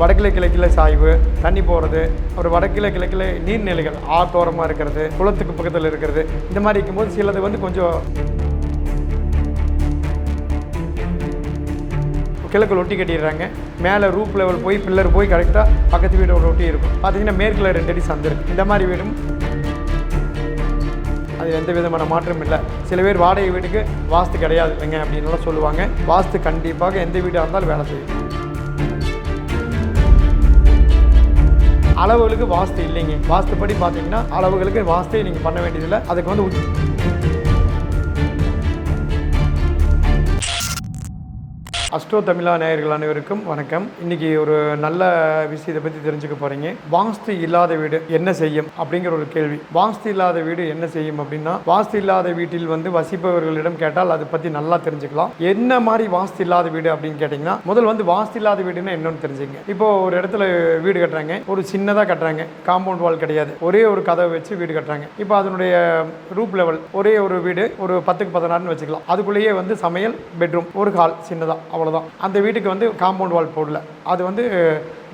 வடக்கில் கிழக்கில் சாய்வு தண்ணி போகிறது ஒரு வடக்கிழ கிழக்கில் நீர்நிலைகள் ஆத்தோரமாக இருக்கிறது குளத்துக்கு பக்கத்தில் இருக்கிறது இந்த மாதிரி இருக்கும்போது சிலது வந்து கொஞ்சம் கிழக்கில் ஒட்டி கட்டிடுறாங்க. மேலே ரூப் லெவல் போய் பில்லர் போய் கரெக்டாக பக்கத்து வீடோட ஒட்டி இருக்கும். பார்த்தீங்கன்னா மேற்கில் ரெண்டு அடி சந்திருக்கு இந்த மாதிரி வீடும் அது எந்த விதமான மாற்றமும் இல்லை. சில பேர் வாடகை வீட்டுக்கு வாஸ்து கிடையாது. இல்லைங்க அப்படின்லாம் சொல்லுவாங்க. வாஸ்து கண்டிப்பாக எந்த வீடாக இருந்தாலும் வேலை செய்யும். அளவுகளுக்கு வாஸ்து இல்லைங்க. வாஸ்துப்படி பார்த்தீங்கன்னா அளவுகளுக்கு வாஸ்தே நீங்கள் பண்ண வேண்டியதில்லை. அதுக்கு வந்து அஸ்ட்ரோ தமிழா நேயர்கள் அனைவருக்கும் வணக்கம். இன்னைக்கு ஒரு நல்ல விஷயத்தை பற்றி தெரிஞ்சுக்க போறீங்க. வாஸ்து இல்லாத வீடு என்ன செய்யும் அப்படிங்கிற ஒரு கேள்வி. வாஸ்து இல்லாத வீடு என்ன செய்யும் அப்படின்னா வாஸ்து இல்லாத வீட்டில் வந்து வசிப்பவர்களிடம் கேட்டால் அதை பற்றி நல்லா தெரிஞ்சுக்கலாம். என்ன மாதிரி வாஸ்து இல்லாத வீடு அப்படின்னு கேட்டிங்கன்னா முதல் வந்து வாஸ்து இல்லாத வீடுன்னா என்னன்னு தெரிஞ்சுங்க. இப்போ ஒரு இடத்துல வீடு கட்டுறாங்க. ஒரு சின்னதாக கட்டுறாங்க. காம்பவுண்ட் வால் கிடையாது. ஒரே ஒரு கதவை வச்சு வீடு கட்டுறாங்க. இப்போ அதனுடைய ரூப் லெவல் ஒரே ஒரு வீடு ஒரு பத்துக்கு பதினாறுன்னு வச்சுக்கலாம். அதுக்குள்ளேயே வந்து சமையல் பெட்ரூம் ஒரு ஹால் சின்னதாக அவ்வளோ அவ்வளோதான் அந்த வீட்டுக்கு வந்து காம்பவுண்ட் வால் போடல. அது வந்து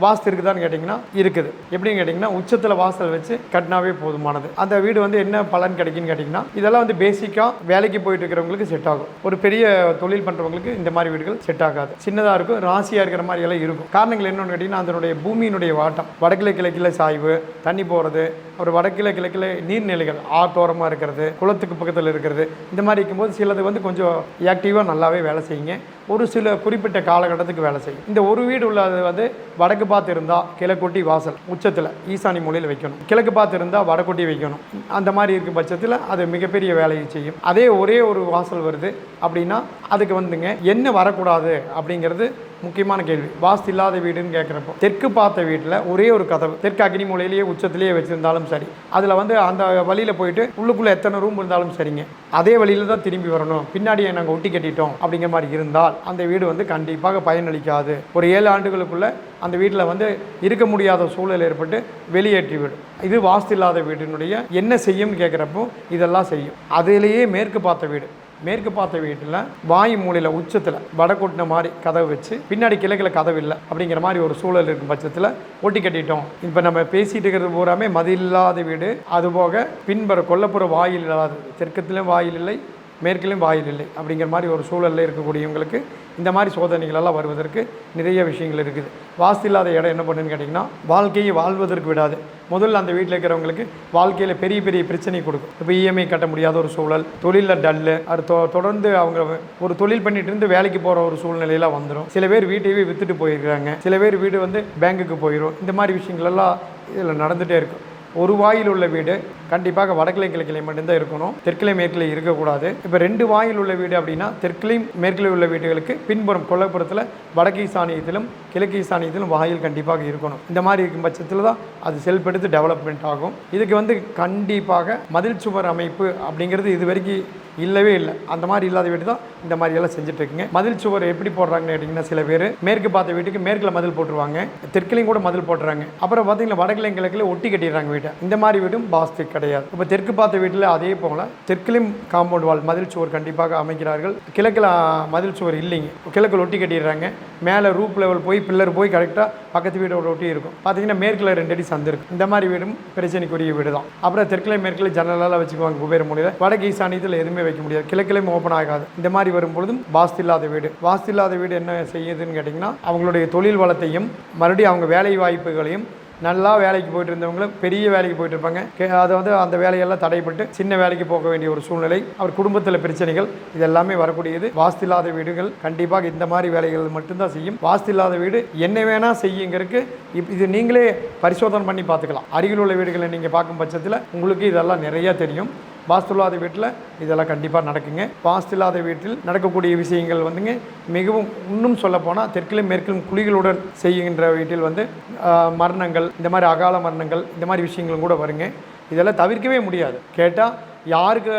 வாஸ்து இருக்குதான்னு கேட்டிங்கன்னா இருக்குது. எப்படின்னு கேட்டிங்கன்னா உச்சத்தில் வாசல் வச்சு கட்டினாவே போதுமானது. அந்த வீடு வந்து என்ன பலன் கிடைக்குன்னு கேட்டிங்கன்னா இதெல்லாம் வந்து பேசிக்காக வேலைக்கு போயிட்டு இருக்கிறவங்களுக்கு செட் ஆகும். ஒரு பெரிய தொழில் பண்ணுறவங்களுக்கு இந்த மாதிரி வீடுகள் செட் ஆகாது. சின்னதாக இருக்கும் ராசியாக இருக்கிற மாதிரி எல்லாம் இருக்கும். காரணங்கள் என்னென்னு கேட்டிங்கன்னா அதனுடைய பூமியினுடைய வாட்டம். வடக்கில் கிழக்கில் சாய்வு தண்ணி போகிறது ஒரு வடக்கில் கிழக்கில் நீர்நிலைகள் ஆத்தோரமாக இருக்கிறது குளத்துக்கு பக்கத்தில் இருக்கிறது. இந்த மாதிரி இருக்கும்போது சிலது வந்து கொஞ்சம் ஆக்டிவாக நல்லாவே வேலை செய்யுங்க. ஒரு சில குறிப்பிட்ட காலகட்டத்துக்கு வேலை செய்யும் இந்த ஒரு வீடு உள்ளது வந்து வடக்கு பார்த்து இருந்தால் கிழக்கொட்டி வாசல் உச்சத்தில் ஈசானி மூலையில் வைக்கணும். கிழக்கு பார்த்து இருந்தால் வடக்கொட்டி வைக்கணும். அந்த மாதிரி இருக்கும் பட்சத்தில் அது மிகப்பெரிய வேலையை செய்யும். அதே ஒரே ஒரு வாசல் வருது அப்படின்னா அதுக்கு வந்துங்க என்ன வரக்கூடாது? அப்படிங்கிறது முக்கியமான கேள்வி. வாஸ்து இல்லாத வீடுன்னு கேட்குறப்போ தெற்கு பார்த்த வீட்டில் ஒரே ஒரு கதவு. தெற்கு அக்னி மூலையிலேயே உச்சத்திலேயே வச்சுருந்தாலும் சரி. அதில் வந்து அந்த வழியில் போயிட்டு உள்ளுக்குள்ளே எத்தனை ரூம் இருந்தாலும் சரிங்க. அதே வழியில் தான் திரும்பி வரணும். பின்னாடியே நாங்கள் ஒட்டி கட்டிட்டோம் அப்படிங்கிற மாதிரி இருந்தால் அந்த வீடு வந்து கண்டிப்பாக பயனளிக்காது. ஒரு ஏழு ஆண்டுகளுக்குள்ளே அந்த வீட்டில் வந்து இருக்க முடியாத சூழல் ஏற்பட்டு வெளியேற்றி விடும். இது வாஸ்து இல்லாத வீட்டினுடைய என்ன செய்யும்னு கேட்குறப்போ இதெல்லாம் செய்யும். அதிலேயே மேற்கு பார்த்த வீடு. மேற்கு பார்த்த வீட்டில் வாயு மூலையில் உச்சத்தில் வடகொட்டின மாதிரி கதவு வச்சு பின்னாடி கிழக்கில் கதவு இல்லை அப்படிங்கிற மாதிரி ஒரு சூழல் இருக்கும் பட்சத்தில் ஒட்டி கட்டிட்டோம். இப்போ நம்ம பேசிட்டு இருக்கிறது பூராமே மதியில்லாத வீடு. அதுபோக பின்புற கொல்லப்புற வாயில் இல்லாத தெற்கத்திலும் வாயில் இல்லை மேற்கிலும் வாயில் இல்லை அப்படிங்கிற மாதிரி ஒரு சூழலில் இருக்கக்கூடியவங்களுக்கு இந்த மாதிரி சோதனைகளெல்லாம் வருவதற்கு நிறைய விஷயங்கள் இருக்குது. வாஸ்து இல்லாத இடம் என்ன பண்ணுன்னு கேட்டிங்கன்னா வாழ்க்கையை வாழ்வதற்கு விடாது. முதல்ல அந்த வீட்டில் இருக்கிறவங்களுக்கு வாழ்க்கையில் பெரிய பெரிய பிரச்சனை கொடுக்கும். இப்போ இஎம்ஐ கட்ட முடியாத ஒரு சூழல் தொழிலில் டல்லு அது தொ- தொடர்ந்து அவங்க ஒரு தொழில் பண்ணிட்டு இருந்து வேலைக்கு போகிற ஒரு சூழ்நிலையெல்லாம் வந்துடும் சில பேர் வீட்டையே விற்றுட்டு போயிருக்காங்க. சில பேர் வீடு வந்து பேங்குக்கு போயிடும் இந்த மாதிரி விஷயங்கள் எல்லாம் இதில் நடந்துகிட்டே இருக்கும். ஒரு வாயில் உள்ள வீடு. கண்டிப்பாக வடக்கிளை கிழக்கிலே மட்டும்தான் இருக்கணும். தெற்கிளை மேற்கிலே இருக்கக்கூடாது. இப்போ ரெண்டு வாயில் உள்ள வீடு அப்படின்னா தெற்கிலையும் மேற்கிலே உள்ள வீடுகளுக்கு பின்புறம் கொல்லப்புறத்தில் வடக்கு ஈசானியத்திலும் கிழக்கு ஈசானியத்திலும் வாயில் கண்டிப்பாக இருக்கணும். இந்த மாதிரி இருக்கும் பட்சத்தில் தான் அது செல்ஃப் எடுத்து டெவலப்மெண்ட் ஆகும். இதுக்கு வந்து கண்டிப்பாக மதில் சுவர் அமைப்பு அப்படிங்கிறது இது வரைக்கும் இல்லவே இல்லை. அந்த மாதிரி இல்லாத வீடு தான் இந்த மாதிரி எல்லாம் செஞ்சுட்டு இருக்குங்க மதில் சுவர் எப்படி போடுறாங்கன்னு கேட்டிங்கன்னா சில பேர் மேற்கு பார்த்த வீட்டுக்கு மேற்கில் மதில் போட்டுருவாங்க. தெற்குலையும் கூட மதில் போட்டுறாங்க. அப்புறம் பார்த்தீங்கன்னா வடக்கிலையும் கிழக்கில் ஒட்டி கட்டிடுறாங்க வீட்டை. இந்த மாதிரி வீடும் வாஸ்து கிடையாது. இப்போ தெற்கு பார்த்த வீட்டில் அதே போல் தெற்குலையும் காம்பவுண்ட் வால் மதில் சுவர் கண்டிப்பாக அமைக்கிறார்கள். கிழக்கில் மதில் சுவர் இல்லைங்க. கிழக்கில் ஒட்டி கட்டிடுறாங்க. மேலே ரூப் லெவல் போய் பில்லர் போய் கரெக்டாக பக்கத்து வீடோட ஒட்டி இருக்கும். பார்த்தீங்கன்னா மேற்கில் ரெண்டு அடி சந்து இந்த மாதிரி வீடும் பிரச்சனைக்குரிய வீடு தான் அப்புறம் தெற்கிலை மேற்கில் ஜன்னலால் வச்சுக்குவாங்க குபேர மொழியில். வடக்கு ஈசானியத்தில் எதுவுமே வைக்க முடியாது. கிழக்கிலையும் ஓப்பன் ஆகாது. இந்த மாதிரி வரும்பொழுதும் வாஸ்து இல்லாத வீடு. வாஸ்து இல்லாத வீடு என்ன செய்யுதுன்னு கேட்டிங்கன்னா அவங்களுடைய தொழில் வளத்தையும் மறுபடியும் அவங்க வேலை வாய்ப்புகளையும் நல்லா வேலைக்கு போயிட்டு இருந்தவங்களும் பெரிய வேலைக்கு போயிட்டு இருப்பாங்க. கே- வந்து அந்த வேலையெல்லாம் தடைப்பட்டு சின்ன வேலைக்கு போக வேண்டிய ஒரு சூழ்நிலை. அவர் குடும்பத்தில் பிரச்சனைகள் இது எல்லாமே வரக்கூடியது. வாஸ்து இல்லாத வீடுகள் கண்டிப்பாக இந்த மாதிரி வேலைகள் மட்டும்தான் செய்யும். வாஸ்து இல்லாத வீடு என்ன வேணால் செய்யுங்கிறதுக்கு இப் இது நீங்களே பரிசோதனை பண்ணி பார்த்துக்கலாம். அருகில் உள்ள வீடுகளை நீங்கள் பார்க்கும் பட்சத்தில் உங்களுக்கு இதெல்லாம் நிறைய தெரியும். வாஸ்து இல்லாத வீட்டில் இதெல்லாம் கண்டிப்பாக நடக்குங்க. வாஸ்து இல்லாத வீட்டில் நடக்கக்கூடிய விஷயங்கள் வந்துங்க மிகவும் இன்னும் சொல்லப்போனால் தெற்கிலும் மேற்கிலும் குழிகளுடன் செய்கின்ற வீட்டில் வந்து மரணங்கள் இந்த மாதிரி அகால மரணங்கள் இந்த மாதிரி விஷயங்களும் கூட வருங்க. இதெல்லாம் தவிர்க்கவே முடியாது. கேட்டால் யாருக்கு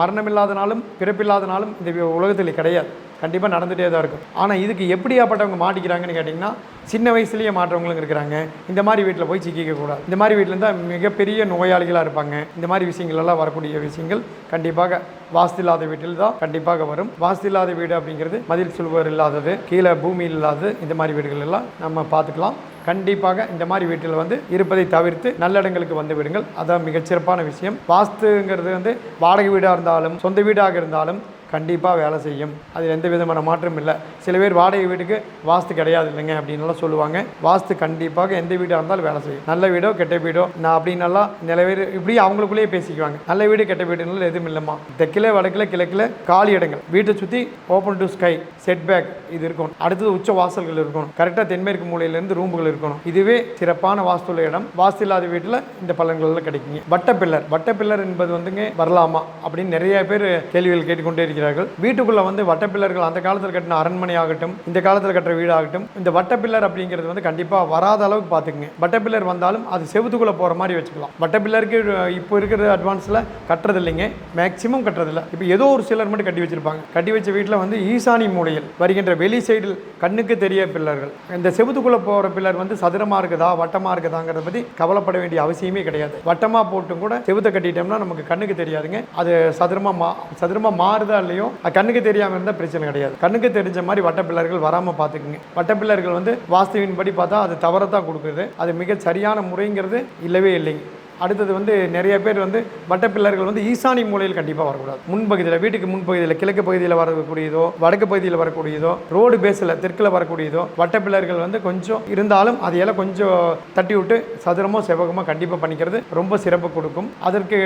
மரணமில்லாத நாளும் பிறப்பில்லாத நாளும் இந்த உலகத்தில் கிடையாது. கண்டிப்பாக நடந்துகிட்டே தான் இருக்கும். ஆனால் இதுக்கு எப்படியாப்பட்டவங்க மாட்டிக்கிறாங்கன்னு கேட்டிங்கன்னா சின்ன வயசுலேயே மாற்றவங்களும் இருக்கிறாங்க. இந்த மாதிரி வீட்டில் போய் சிக்கிக்கக்கூடாது இந்த மாதிரி வீட்டில் இருந்தால் மிகப்பெரிய நோயாளிகளாக இருப்பாங்க. இந்த மாதிரி விஷயங்கள் எல்லாம் வரக்கூடிய விஷயங்கள் கண்டிப்பாக வாஸ்து இல்லாத வீட்டில் தான் கண்டிப்பாக வரும். வாஸ்து இல்லாத வீடு அப்படிங்கிறது மதில் சுழுவர் இல்லாதது கீழே பூமி இல்லாதது இந்த மாதிரி வீடுகள் எல்லாம் நம்ம பார்த்துக்கலாம். கண்டிப்பாக இந்த மாதிரி வீட்டில் வந்து இருப்பதை தவிர்த்து நல்லடங்களுக்கு வந்து விடுங்கள். அதான் மிகச்சிறப்பான விஷயம். வாஸ்துங்கிறது வந்து வாடகை வீடாக இருந்தாலும் சொந்த வீடாக இருந்தாலும் கண்டிப்பாக வேலை செய்யும். அது எந்த விதமான மாற்றமும் இல்லை. சில பேர் வாடகை வீட்டுக்கு வாஸ்து கிடையாது இல்லைங்க அப்படின்னுலாம் சொல்லுவாங்க. வாஸ்து கண்டிப்பாக எந்த வீடாக இருந்தாலும் வேலை செய்யும். நல்ல வீடோ கெட்ட வீடோ நான் அப்படின்னலாம் நில பேர் இப்படி அவங்களுக்குள்ளேயே பேசிக்குவாங்க. நல்ல வீடு கெட்ட வீடுனால எதுவும் இல்லைம்மா. தெற்கில் வடக்கில் கிழக்கில் காலி இடங்கள். வீட்டை சுற்றி open to sky set back இது இருக்கணும். அடுத்தது உச்ச வாசல்கள் இருக்கணும். கரெக்டாக தென்மேற்கு மூலையிலேருந்து ரூம்புகள் இருக்கணும். இதுவே சிறப்பான வாஸ்துள்ள இடம். வாஸ்து இல்லாத வீட்டில் இந்த பலன்கள்லாம் கிடைக்குங்க. வட்ட பில்லர் வட்ட பில்லர் என்பது வந்துங்க வரலாமா அப்படின்னு நிறைய பேர் கேள்விகள் கேட்டுக்கொண்டே இருக்கிறார்கள். வீட்டுக்குள்ள வந்து வட்டப்பில்லர்கள் அந்த காலத்தில் கட்டின அரண்மனை ஆகட்டும் இந்த காலத்தில் கட்டுற வீடாகட்டும் இந்த வட்டப்பில்லர் அப்படிங்கிறது வந்து கண்டிப்பாக வராத அளவுக்கு பார்த்துக்குங்க. வட்டப்பில்லர் வந்தாலும் அது செவத்துக்குள்ளே போகிற மாதிரி வச்சுக்கலாம். வட்டப்பில்லருக்கு இப்போ இருக்கிற அட்வான்ஸில் கட்டுறது இல்லைங்க மேக்ஸிமம் கட்டுறதில்ல. இப்போ ஏதோ ஒரு சிலர் மட்டும் கட்டி வச்சிருப்பாங்க. கட்டி வச்ச வீட்டில் வந்து ஈசானி மூலையில் வருகின்ற வெளி சைடில் கண்ணுக்கு தெரிய பில்லர்கள் இந்த செவுத்துக்குள்ளே போகிற பில்லர் வந்து சதுரமாக இருக்குதா வட்டமாக இருக்குதாங்கிறத பற்றி கவலைப்பட வேண்டிய அவசியமே கிடையாது. வட்டமாக போட்டும் கூட செவத்தை கட்டிட்டோம்னா நமக்கு கண்ணுக்கு தெரியாதுங்க. அது சதுரமாக மா சதுரமாக மாறுதா இல்லை அது கண்ணுக்கு தெரியாமல் இருந்தால் பிரச்சனை கிடையாது. கண்ணுக்கு தெரிஞ்ச மாதிரி வட்டப்பிள்ளர்கள் வராம வராமல் பார்த்துக்குங்க. வட்ட வந்து வாஸ்துவின் படி பார்த்தா அது தவறத்தான் தான் கொடுக்குது அது மிக சரியான முறைங்கிறது இல்லவே இல்லைங்க. அடுத்தது வந்து நிறைய பேர் வந்து வட்டப்பில்லர்கள் வந்து ஈசானி மூலையில் கண்டிப்பாக வரக்கூடாது. முன்பகுதியில் வீட்டுக்கு முன்பகுதியில் கிழக்கு பகுதியில் வரக்கூடியதோ வடக்கு பகுதியில் வரக்கூடியதோ ரோடு பேஸில் தெற்கில் வரக்கூடியதோ வட்டப்பிள்ளர்கள் வந்து கொஞ்சம் இருந்தாலும் அதையெல்லாம் கொஞ்சம் தட்டி விட்டு சதுரமோ செவகமோ கண்டிப்பாக பண்ணிக்கிறது ரொம்ப சிறப்பு கொடுக்கும். அதற்கு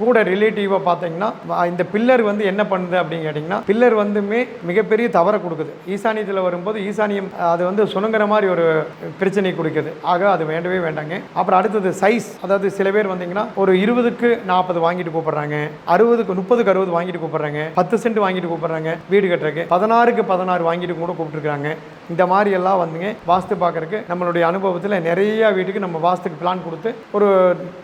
கூட ரிலேட்டிவாக பார்த்தீங்கன்னா இந்த பில்லர் வந்து என்ன பண்ணுது அப்படின்னு கேட்டிங்கன்னா பில்லர் வந்துமே மிகப்பெரிய தவறை கொடுக்குது. ஈசானியத்தில் வரும்போது ஈசானியம் அது வந்து சுணங்குற மாதிரி ஒரு பிரச்சனை கொடுக்குது. ஆக அது வேண்டவே வேண்டாங்க. அப்புறம் அடுத்தது சைஸ் அதாவது சில பேர் வந்தீங்கன்னா ஒரு இருபதுக்கு நாற்பது வாங்கிட்டு கூப்பிடுறாங்க அறுபதுக்கு முப்பதுக்கு அறுபது வாங்கிட்டு கூப்பிடுறாங்க பத்து சென்ட் வாங்கிட்டு கூப்பிடுறாங்க வீடு கட்டுறதுக்கு பதினாறுக்கு பதினாறு வாங்கிட்டு கூட கூப்பிட்டுருக்காங்க இந்த மாதிரி எல்லாம் வந்துங்க வாஸ்து பார்க்கறதுக்கு நம்மளுடைய அனுபவத்தில் நிறைய வீட்டுக்கு நம்ம வாஸ்துக்கு பிளான் கொடுத்து ஒரு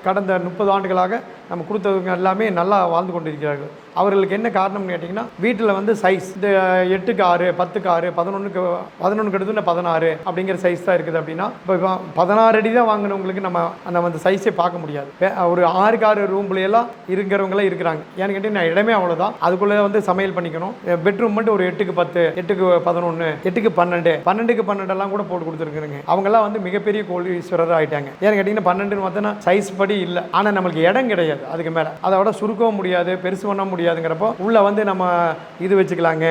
கடந்த முப்பது ஆண்டுகளாக நம்ம கொடுத்தவங்க எல்லாமே நல்லா வாழ்ந்து கொண்டிருக்கிறார்கள். அவர்களுக்கு என்ன காரணம்னு கேட்டிங்கன்னா வீட்டில் வந்து சைஸ் இந்த எட்டுக்கு ஆறு பத்துக்கு ஆறு பதினொன்றுக்கு பதினொன்றுக்கு எடுத்து பதினாறு அப்படிங்கிற சைஸ் தான் இருக்குது அப்படின்னா இப்போ பதினாறு அடி தான் வாங்கினவங்களுக்கு நம்ம நம்ம அந்த சைஸே பார்க்க முடியாது. ஒரு ஆறுக்கு ஆறு ரூம்ல எல்லாம் இருக்கிறவங்களாம் இருக்கிறாங்க. ஏன்னு கேட்டிங்கன்னா இடமே அவ்வளோதான் அதுக்குள்ளே வந்து சமையல் பண்ணிக்கணும். பெட்ரூம் மட்டும் ஒரு எட்டுக்கு பத்து எட்டுக்கு பதினொன்று எட்டுக்கு பன்னெண்டு பன்னெண்டுக்கு பன்னெண்டெல்லாம் கூட போட்டு கொடுத்துருக்குறேங்க. அவங்கெல்லாம் வந்து மிகப்பெரிய கோடீஸ்வரர் ஆகிட்டாங்க ஏன்னு கேட்டிங்கன்னா பன்னெண்டுன்னு பார்த்தோன்னா சைஸ் படி இல்லை. ஆனால் நம்மளுக்கு இடம் கிடையாது. அதுக்கு மேலே. அதோட சுருக்கவும் முடியாது பெருசு பண்ண முடியாதுங்கிறப்போ உள்ள வந்து நம்ம இது வச்சுக்கலாங்க.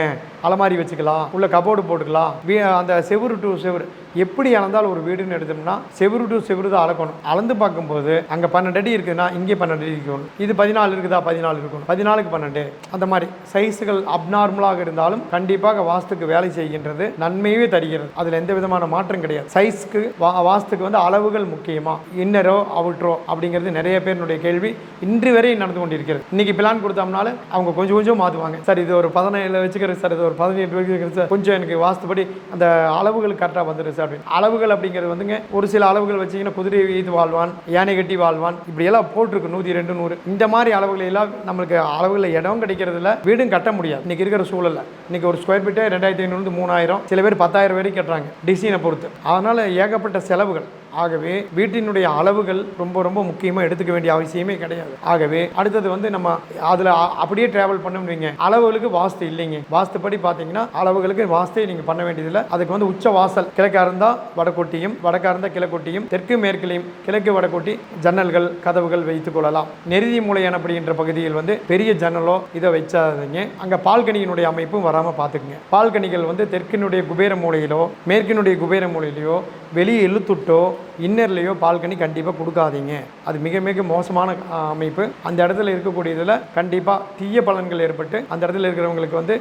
அலமாரி வச்சுக்கலாம். உள்ள கபோர்டு போட்டுக்கலாம். அந்த செவுரு டு செவுரு. எப்படி அளந்தால் ஒரு வீடுன்னு எடுத்தோம்னா செவரு டு செவரு தான் அளக்கணும். அளந்து பார்க்கும்போது அங்கே பன்னெண்டு அடி இருக்குதுன்னா இங்கே பன்னெண்டு அடி இருக்கணும். இது பதினாலு இருக்குதா பதினாலு இருக்கணும். பதினாலுக்கு பன்னெண்டு. அந்த மாதிரி சைஸுகள் அப்நார்மலாக இருந்தாலும் கண்டிப்பாக வாஸ்துக்கு வேலை செய்கின்றது நன்மையே தருகிறது. அதில் எந்த விதமான மாற்றம் கிடையாது. சைஸ்க்கு வா வாஸ்துக்கு வந்து அளவுகள் முக்கியமா? இன்னரோ அவுட்ரோ அப்படிங்கிறது நிறைய பேருடைய கேள்வி இன்று வரை நடந்து கொண்டிருக்கிறது. இன்னைக்கு பிளான் கொடுத்தோம்னால அவங்க கொஞ்சம் கொஞ்சம் மாற்றுவாங்க சார் இது ஒரு பதினேழு வச்சுக்கிறது சார் இது ஒரு பதினெட்டு வச்சுக்கிறது சார் கொஞ்சம் எனக்கு வாஸ்துபடி அந்த அளவுகள் கரெக்டாக வந்துடுது அப்படின்னு. அளவுகள் அப்படிங்கிறது வந்துங்க ஒரு சில அளவுகள் வச்சிங்கன்னா குதிரை வீது வாழ்வான் யானை கட்டி வாழ்வான் இப்படியெல்லாம் போட்டிருக்கு நூற்றி ரெண்டு நூறு. இந்த மாதிரி அளவுகள் எல்லாம் நம்மளுக்கு அளவுகளில் இடம் கிடைக்கிறது வீடும் கட்ட முடியாது. இன்றைக்கி இருக்கிற சூழலில். இன்றைக்கி ஒரு ஸ்கொயர் ஃபீட்டே ரெண்டாயிரத்தி ஐநூறு மூணாயிரம். சில பேர் பத்தாயிரம் வரைக்கும் கட்டுறாங்க டிசைனை பொறுத்து. அதனால் ஏகப்பட்ட செலவுகள். ஆகவே வீட்டினுடைய அளவுகள் ரொம்ப ரொம்ப முக்கியமாக எடுத்துக்க வேண்டிய அவசியமே கிடையாது. ஆகவே அடுத்தது வந்து நம்ம அதில் அப்படியே டிராவல் பண்ணுவீங்க வைங்க. அளவுகளுக்கு வாஸ்து இல்லைங்க. வாஸ்துப்படி பார்த்தீங்கன்னா அளவுகளுக்கு வாஸ்தே நீங்கள் பண்ண வேண்டியதில்லை. அதுக்கு வந்து உச்ச வாசல் கிழக்காக இருந்தால் வடக்கொட்டியும் வடக்காக இருந்தால் கிழக்கொட்டியும் தெற்கு மேற்கிலையும் கிழக்கு வடக்கொட்டி ஜன்னல்கள் கதவுகள் வைத்துக் கொள்ளலாம். நெருதி மூலையன் அப்படின்ற பகுதியில் வந்து பெரிய ஜன்னலோ இதை வச்சாதீங்க அங்கே பால்கனியினுடைய அமைப்பும் வராமல் பார்த்துக்குங்க பால்கனிகள் வந்து தெற்கினுடைய குபேர மூலையிலோ மேற்கினுடைய குபேர மூலையிலையோ வெளியே இழுத்துட்டோ இன்னர்லேயோ பால்கனி கண்டிப்பாக கொடுக்காதீங்க. அது மிக மிக மோசமான அமைப்பு. அந்த இடத்துல இருக்கக்கூடியதில் கண்டிப்பாக தீய பலன்கள் ஏற்பட்டு அந்த இடத்துல இருக்கிறவங்களுக்கு வந்து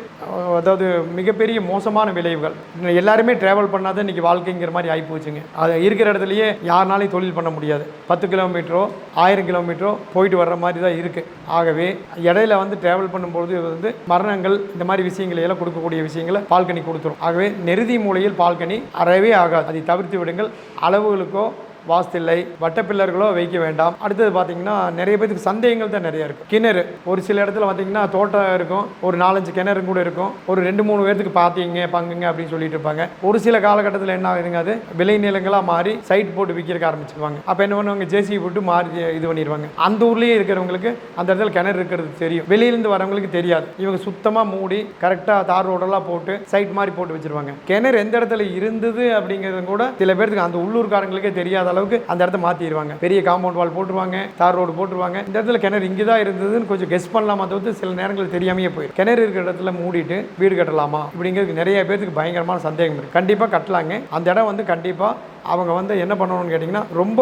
அதாவது மிகப்பெரிய மோசமான விளைவுகள். எல்லாருமே ட்ராவல் பண்ணாதான் இன்றைக்கி வாழ்க்கைங்கிற மாதிரி ஆகி போச்சுங்க. அது இருக்கிற இடத்துலையே யாருனாலையும் தொழில் பண்ண முடியாது. பத்து கிலோமீட்டரோ ஆயிரம் கிலோமீட்டரோ போயிட்டு வர்ற மாதிரி தான் இருக்குது ஆகவே இடையில வந்து ட்ராவல் பண்ணும்பொழுது வந்து மரணங்கள் இந்த மாதிரி விஷயங்களை எல்லாம் கொடுக்கக்கூடிய விஷயங்களை பால்கனி கொடுத்துரும். ஆகவே நெருதி மூலையில் பால்கனி அறவே ஆகாது. அதை தவிர்த்து விடுங்கள். அளவுகளுக்கு வாஸ்து வாஸ்தில்லை வட்ட பில்லர்களோ வைக்க வேண்டாம். அடுத்தது பார்த்தீங்கன்னா நிறைய பேருக்கு சந்தேகங்கள் தான் நிறைய இருக்கும் கிணறு. ஒரு சில இடத்துல பார்த்தீங்கன்னா தோட்டம் இருக்கும். ஒரு நாலஞ்சு கிணறு கூட இருக்கும். ஒரு ரெண்டு மூணு பேர்த்துக்கு பார்த்தீங்க பங்குங்க அப்படின்னு சொல்லிட்டு இருப்பாங்க. ஒரு சில காலகட்டத்தில் என்ன ஆகுதுங்க அது? விளை நிலங்களாக மாறி சைட் போட்டு விற்கிறக்க ஆரம்பிச்சிருவாங்க. அப்போ என்ன பண்ணுவாங்க? ஜேசிபி போட்டு மாறி இது பண்ணிடுவாங்க அந்த ஊர்லேயே இருக்கிறவங்களுக்கு அந்த இடத்துல கிணறு இருக்கிறது தெரியும். வெளியிலேருந்து வரவங்களுக்கு தெரியாது. இவங்க சுத்தமாக மூடி கரெக்டாக தார் ரோடெல்லாம் போட்டு சைட் மாதிரி போட்டு வச்சிருவாங்க. கிணறு எந்த இடத்துல இருந்தது அப்படிங்கிறது கூட சில பேர்த்துக்கு அந்த உள்ளூர்காரங்களுக்கே தெரியாத அளவுக்கு அந்த இடத்த மாற்றிடுவாங்க பெரிய காம்பவுண்ட் வால் போட்டுருவாங்க தார் ரோடு போட்டுருவாங்க. இந்த இடத்துல கிணறு இங்கே தான் இருந்ததுன்னு கொஞ்சம் கெஸ் பண்ணலாமா தவிர்த்து சில நேரங்களில் தெரியாமையே போயிடும். கிணறு இருக்கிற இடத்துல மூடிட்டு வீடு கட்டலாமா இப்படிங்கிறது நிறைய பேருக்கு பயங்கரமான சந்தேகம் இருக்குது கண்டிப்பாக கட்டலாங்க. அந்த இடம் வந்து கண்டிப்பாக அவங்க வந்து என்ன பண்ணணும்னு கேட்டிங்கன்னா ரொம்ப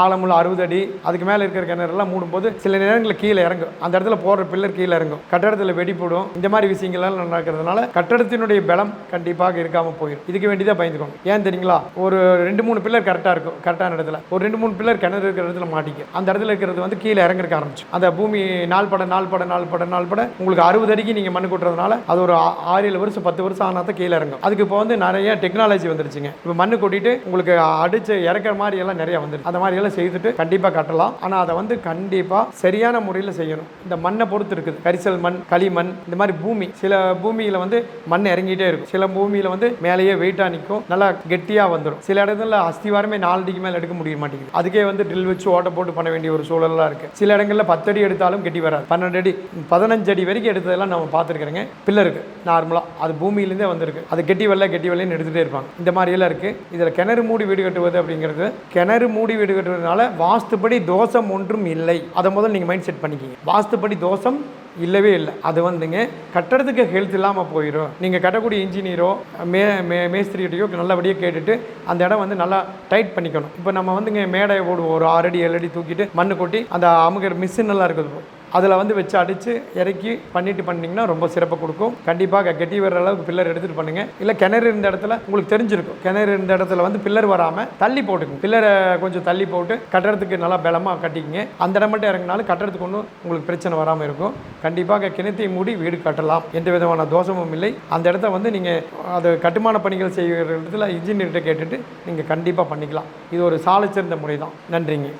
ஆழமுள்ள அறுபது அடி அதுக்கு மேலே இருக்கிற கிணறுலாம் மூடும்போது சில நேரங்களில் கீழே இறங்கும். அந்த இடத்துல போடுற பில்லர் கீழே இறங்கும். கட்டடத்தில் வெடிப்படும் இந்த மாதிரி விஷயங்கள்லாம் நடக்கிறதுனால கட்டடத்தினுடைய பலம் கண்டிப்பாக இருக்காமல் போயிடும். இதுக்கு வேண்டி தான் பயந்துக்கோங்க. ஏன் தெரியுங்களா? ஒரு ரெண்டு மூணு பில்லர் கரெக்டாக இருக்கும். கரெக்டான இடத்துல. ஒரு ரெண்டு மூணு பில்லர் கிணறு இருக்கிற இடத்துல மாட்டிக்கு. அந்த இடத்துல இருக்கிறது வந்து கீழே இறங்குறதுக்கு ஆரம்பிச்சு அந்த பூமி நாள் பட நாள் பட நாள் பட நாள் பட உங்களுக்கு அறுபது அடிக்கு நீங்கள் மண்ணு கொட்டுறதுனால அது ஒரு ஆறு ஏழு வருஷம் பத்து வருஷம் ஆனால் தான் கீழே இறங்கும். அதுக்கு இப்போ வந்து நிறைய டெக்னாலஜி வந்துருச்சுங்க. இப்போ மண்ணு கொட்டிட்டு உங்களுக்கு அடிச்சு இறக்குற மாதிரி எல்லாம் நிறைய வந்துருக்கு அந்த மாதிரி எல்லாம் செய்துட்டு கண்டிப்பாக கட்டலாம். ஆனால் அதை வந்து கண்டிப்பாக சரியான முறையில் செய்யணும். இந்த மண்ணை பொறுத்து இருக்குது. கரிசல் மண் களிமண் இந்த மாதிரி பூமி. சில பூமியில் வந்து மண் இறங்கிட்டே இருக்கும். சில பூமியில் வந்து மேலேயே வெயிட்டாக நிற்கும் நல்லா கெட்டியாக வந்துடும் சில இடத்துல அஸ்திவாரமே நாலு அடிக்கு மேலே எடுக்க முடிய மாட்டேங்குது. அதுக்கே வந்து ட்ரில் வச்சு ஓட்ட போட்டு பண்ண வேண்டிய ஒரு சூழலாம் இருக்குது சில இடங்களில் பத்து அடி எடுத்தாலும் கெட்டி வராது. பன்னெண்டு அடி பதினஞ்சு அடி வரைக்கும் எடுத்ததெல்லாம் நம்ம பார்த்துருக்குறேங்க. பில்லருக்கு நார்மலாக அது பூமியிலேருந்தே வந்திருக்கு. அது கெட்டி வெள்ளை கெட்டி வெள்ளைன்னு எடுத்துகிட்டே இருப்பாங்க. இந்த மாதிரி எல்லாம் இருக்குது இதில் கிணறு மூடி வீடு கட்டுவது அப்படிங்கிறது கிணறு மூடி வீடு கட்டுவதனால வாஸ்துப்படி தோஷம் ஒன்றும் இல்லை. அதை முதல்ல நீங்கள் மைண்ட் செட் பண்ணிக்கிங்க. வாஸ்துப்படி தோஷம் இல்லவே இல்லை. அது வந்துங்க கட்டுறதுக்கு ஹெல்த் இல்லாமல் போயிடும் நீங்கள் கட்டக்கூடிய இன்ஜினியரோ மே மே மேஸ்திரிகிட்டையோ நல்லபடியாக கேட்டுட்டு அந்த இடம் வந்து நல்லா டைட் பண்ணிக்கணும். இப்போ நம்ம வந்துங்க மேடை ஓடுவோம். ஒரு ஆறடி ஏழடி தூக்கிட்டு மண்ணு கொட்டி அந்த அமுகிற மிஷின் நல்லா இருக்குது. அதில் வந்து வச்சு அடித்து இறக்கி பண்ணிட்டு பண்ணிங்கன்னா ரொம்ப சிறப்பு கொடுக்கும். கண்டிப்பாக கெட்டி வர அளவுக்கு பில்லர் எடுத்துகிட்டு பண்ணுங்கள் இல்லை கிணறு இருந்த இடத்துல உங்களுக்கு தெரிஞ்சிருக்கும். கிணறு இருந்த இடத்துல வந்து பில்லர் வராமல் தள்ளி போட்டுக்கும் பில்லரை கொஞ்சம் தள்ளி போட்டு கட்டுறதுக்கு நல்லா பலமாக கட்டிக்கிங்க. அந்த இடம் மட்டும் இறங்கினாலும் கட்டுறதுக்கு ஒன்றும் உங்களுக்கு பிரச்சனை வராமல் இருக்கும். கண்டிப்பாக கிணத்தை மூடி வீடு கட்டலாம். எந்த விதமான தோஷமும் இல்லை. அந்த இடத்த வந்து நீங்கள் அது கட்டுமான பணிகள் செய்கிற இடத்துல இன்ஜினியர்கிட்ட கேட்டுட்டு நீங்கள் கண்டிப்பாக பண்ணிக்கலாம். இது ஒரு சாலை சிறந்த முறை தான் நன்றிங்க.